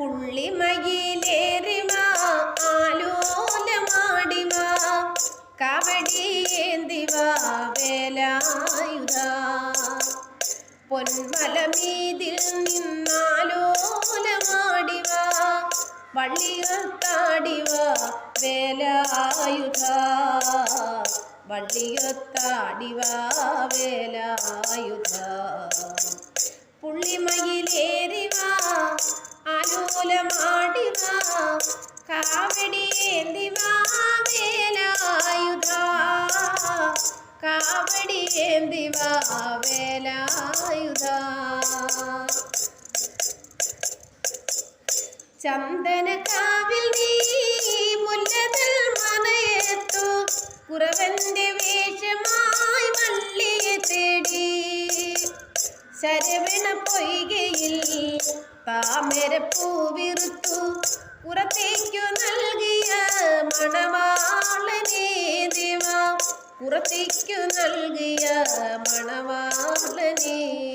പുള്ളിമയിലേറിവാ ആലോലമാടിവാ കവടിയേന്തിവാ വേലായുധ. പൊന്മലമീതിൽ നിന്നാലോലമാടിവാ വള്ളിയൊത്താടിവാ വേലായുധ. വള്ളിയൊത്താടിവാ വേലായുധ. കാവടിയേന്തിവാ വേലായുധ കാവടിയേന്തിവാ വേലായുധ ചന്ദനക്കാവിൽ നീ മുല്ലതൽ മനയത്തു. കുറവന്റെ ശരവണ പൊയ്കയിൽ താമരപ്പൂ വിറുത്തു. പുറത്തേക്കു നൽകിയ മണവാളനേ ദേവ. പുറത്തേക്കു നൽകിയ മണവാളനേ.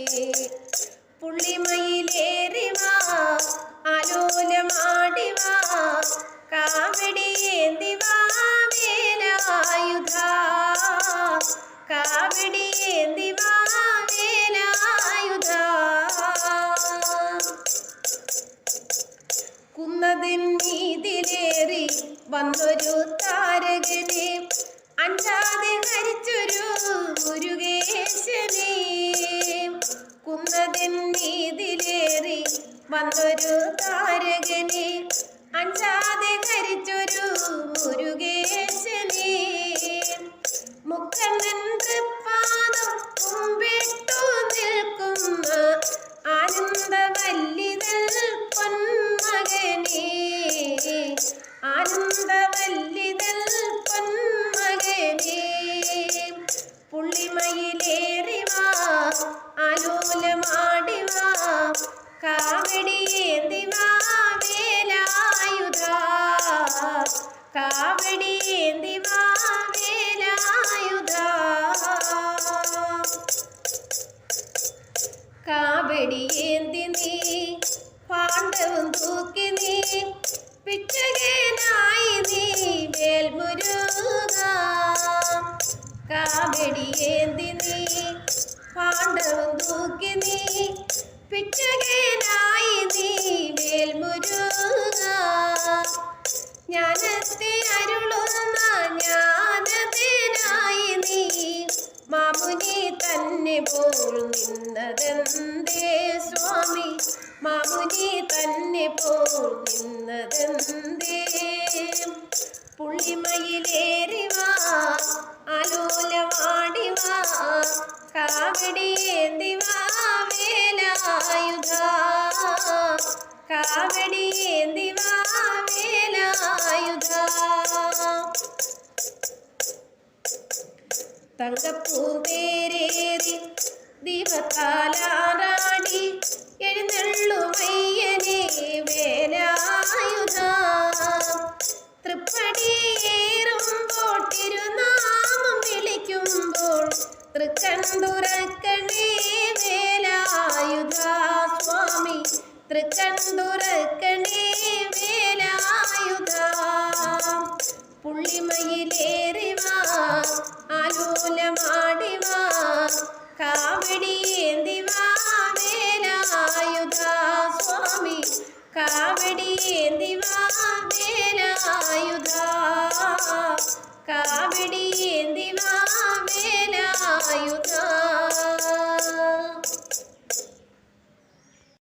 പുള്ളിമയിലേറിവാ. ആലോലമാടിവാ കുന്നതിൻ വന്നൊരു താരകനെ. അഞ്ചാതെ ഹരിച്ചൊരു മുരുകേശനെ. കുന്നതിൻ നീതിലേറി വന്നൊരു താരകനെ. അഞ്ചാതെ ഹരിച്ചൊരു കാവടിയേന്തി നീ? പാണ്ഡവും തൂക്കി നീ? പിച്ചകേനായി നീ വേൽമുരുക നീ? പാണ്ഡവും തൂക്കി നീ? പിച്ചകനായി മാമുനി തന്നെ പോൽ നിന്നതെന്തേ സ്വാമി? മാമുനി തന്നെ പോൽ നിന്നതെന്തേ? പുള്ളിമയിലേറിവാ ആലോലവാടിവാ കാവടിയേന്തിവാ വേലായുധ. കാവടിയേന്തിവാ വേലായുധ. തങ്കപ്പൂവേരേറി ദീപത്താലാറാടി എഴുന്നള്ളുമയ്യനെ വേലായുധ. തൃപ്പടിയേറുമ്പോൾ തിരുനാമം വിളിക്കുമ്പോൾ തൃക്കൺ തുറക്കണേ സ്വാമി തൃക്കൺ ആലോലമാടിവാ കാവടിയേന്തിവാ വേലായുധ സ്വാമി. കാവടിയേന്തിവാ വേലായുധ